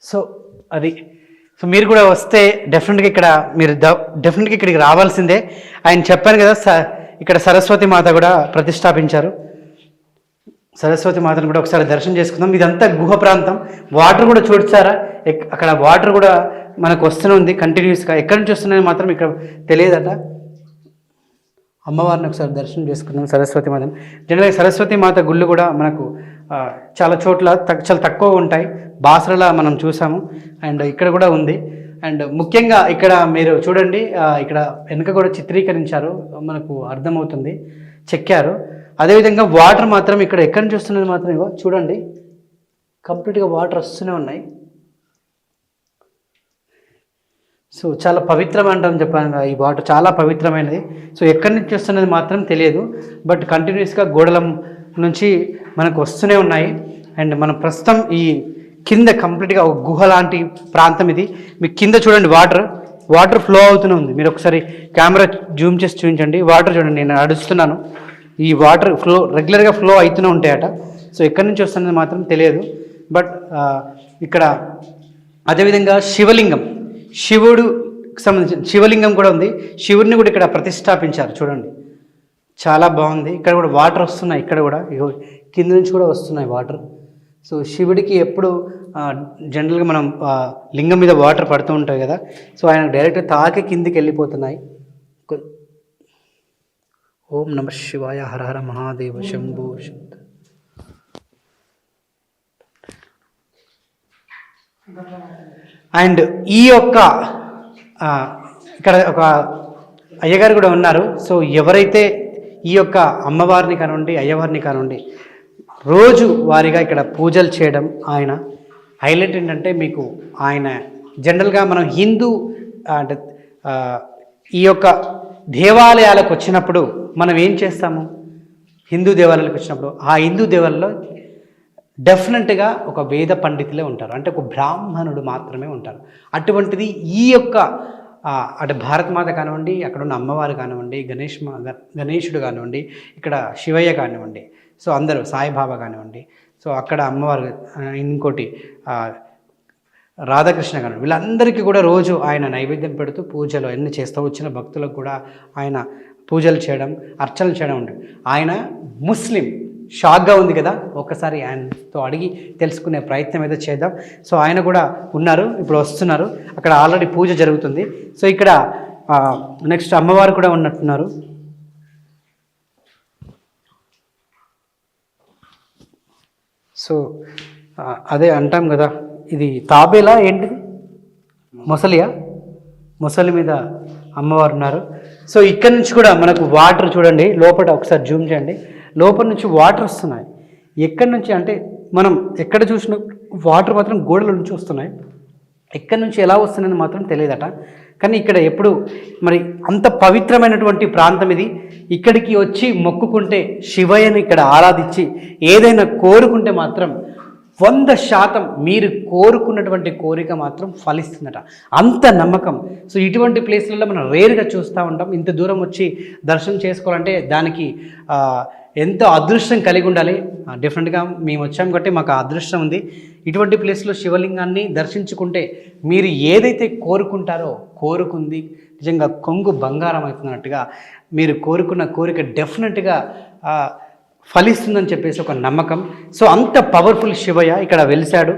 So అది so మీరు కూడా వస్తే డెఫినెట్గా ఇక్కడ మీరు డెఫినెట్గా ఇక్కడికి రావాల్సిందే. ఆయన చెప్పాను కదా స ఇక్కడ సరస్వతి మాత కూడా ప్రతిష్టాపించారు. సరస్వతి మాతను కూడా ఒకసారి దర్శనం చేసుకుందాం. ఇదంతా గుహ ప్రాంతం. వాటర్ కూడా చూడచారా ఎక్- అక్కడ వాటర్ కూడా మనకు వస్తూనే ఉంది కంటిన్యూస్గా ఎక్కడి నుంచి వస్తున్నాయని మాత్రం ఇక్కడ తెలియదట. అమ్మవారిని ఒకసారి దర్శనం చేసుకున్నాం సరస్వతి మాతను. జనరల్గా సరస్వతి మాత గుళ్ళు కూడా మనకు చాలా చోట్ల తక్- చాలా తక్కువ ఉంటాయి. బాసరలా మనం చూసాము. అండ్ ఇక్కడ కూడా ఉంది. అండ్ ముఖ్యంగా ఇక్కడ మీరు చూడండి ఇక్కడ వెనుక కూడా చిత్రీకరించారు. మనకు అర్థమవుతుంది. చెక్కారు. అదేవిధంగా వాటర్ మాత్రం ఇక్కడ ఎక్కడ నుంచి వస్తున్నది మాత్రం ఇగో చూడండి. కంప్లీట్గా వాటర్ వస్తూనే ఉన్నాయి. సో చాలా పవిత్రం అంటాం చెప్పాను. ఈ వాటర్ చాలా పవిత్రమైనది. సో ఎక్కడి నుంచి వస్తున్నది మాత్రం తెలియదు. బట్ కంటిన్యూస్గా గోడల నుంచి మనకు వస్తూనే ఉన్నాయి. అండ్ మనం ప్రస్తుతం ఈ కింద కంప్లీట్గా ఒక గుహ లాంటి ప్రాంతం ఇది. మీకు కింద చూడండి వాటర్. వాటర్ ఫ్లో అవుతూనే ఉంది. మీరు ఒకసారి కెమెరా జూమ్ చేసి చూపించండి. వాటర్ చూడండి నేను నడుస్తున్నాను. ఈ వాటర్ ఫ్లో రెగ్యులర్గా ఫ్లో అవుతూనే ఉంటాయట. సో ఎక్కడి నుంచి వస్తున్నది మాత్రం తెలియదు. బట్ ఇక్కడ అదేవిధంగా శివలింగం. శివుడు సంబంధించిన శివలింగం కూడా ఉంది. శివుడిని కూడా ఇక్కడ ప్రతిష్టాపించారు. చూడండి. చాలా బాగుంది. ఇక్కడ కూడా వాటర్ వస్తున్నాయి. ఇక్కడ కూడా ఇగో కింద నుంచి కూడా వస్తున్నాయి వాటర్. సో శివుడికి ఎప్పుడు జనరల్గా మనం లింగం మీద వాటర్ పడుతూ ఉంటాయి కదా. సో ఆయన డైరెక్ట్ తాకి కిందికి వెళ్ళిపోతున్నాయి. ఓం నమ శివాయ. హర హర మహాదేవ శంభు శంకర అండ్ ఈ యొక్క ఇక్కడ ఒక అయ్యగారు కూడా ఉన్నారు. సో ఎవరైతే ఈ యొక్క అమ్మవారిని కానివ్వండి అయ్యవారిని కానివ్వండి రోజు వారిగా ఇక్కడ పూజలు చేయడం ఆయన. హైలైట్ ఏంటంటే మీకు ఆయన జనరల్గా మనం హిందూ అంటే ఈ యొక్క దేవాలయాలకు వచ్చినప్పుడు మనం ఏం చేస్తాము? హిందూ దేవాలయాలకు వచ్చినప్పుడు ఆ హిందూ దేవాలయంలో డెఫినెట్గా ఒక వేద పండితులే ఉంటారు. అంటే ఒక బ్రాహ్మణుడు మాత్రమే ఉంటారు. అటువంటిది ఈ యొక్క అటు భారతమాత కానివ్వండి అక్కడ ఉన్న అమ్మవారు కానివ్వండి గణేష్ మా గణేషుడు కానివ్వండి ఇక్కడ శివయ్య కానివ్వండి సో అందరూ సాయిబాబా కానివ్వండి సో అక్కడ అమ్మవారు ఇంకోటి రాధాకృష్ణ గారు వీళ్ళందరికీ కూడా రోజు ఆయన నైవేద్యం పెడుతూ పూజలు అన్ని చేస్తూ వచ్చిన భక్తులకు కూడా ఆయన పూజలు చేయడం అర్చనలు చేయడం ఉంటుంది. ఆయన ముస్లిం. షాక్గా ఉంది కదా ఒక్కసారి ఆయనతో అడిగి తెలుసుకునే ప్రయత్నం అయితే చేద్దాం. సో ఆయన కూడా ఉన్నారు ఇప్పుడు వస్తున్నారు. అక్కడ ఆల్రెడీ పూజ జరుగుతుంది. సో ఇక్కడ నెక్స్ట్ అమ్మవారు కూడా ఉన్నట్టున్నారు. సో అదే అంటాం కదా ఇది తాబేలా ఏంటిది? మొసలియా? మొసలి మీద అమ్మవారు ఉన్నారు. సో ఇక్కడ నుంచి కూడా మనకు వాటర్ చూడండి లోపల ఒకసారి జూమ్ చేయండి. లోపల నుంచి వాటర్ వస్తున్నాయి. ఎక్కడి నుంచి అంటే మనం ఎక్కడ చూసిన వాటర్ మాత్రం గోడల నుంచి వస్తున్నాయి. ఎక్కడి నుంచి ఎలా వస్తున్నాయని మాత్రం తెలియదట. కానీ ఇక్కడ ఎప్పుడు మరి అంత పవిత్రమైనటువంటి ప్రాంతం ఇది. ఇక్కడికి వచ్చి మొక్కుకుంటే శివయ్యను ఇక్కడ ఆరాధించి ఏదైనా కోరుకుంటే మాత్రం వంద శాతం మీరు కోరుకున్నటువంటి కోరిక మాత్రం ఫలిస్తుందట. అంత నమ్మకం. సో ఇటువంటి ప్లేస్లలో మనం రేరుగా చూస్తూ ఉంటాం. ఇంత దూరం వచ్చి దర్శనం చేసుకోవాలంటే దానికి ఎంతో అదృష్టం కలిగి ఉండాలి. డిఫరెంట్గా మేము వచ్చాం కాబట్టి మాకు అదృష్టం ఉంది. ఇటువంటి ప్లేస్లో శివలింగాన్ని దర్శించుకుంటే మీరు ఏదైతే కోరుకుంటారో కోరుకుంది నిజంగా కొంగు బంగారం అవుతున్నట్టుగా మీరు కోరుకున్న కోరిక డెఫినెట్గా ఫలిస్తుందని చెప్పేసి ఒక నమ్మకం. సో అంత పవర్ఫుల్ శివయ్య ఇక్కడ వెలిశాడు.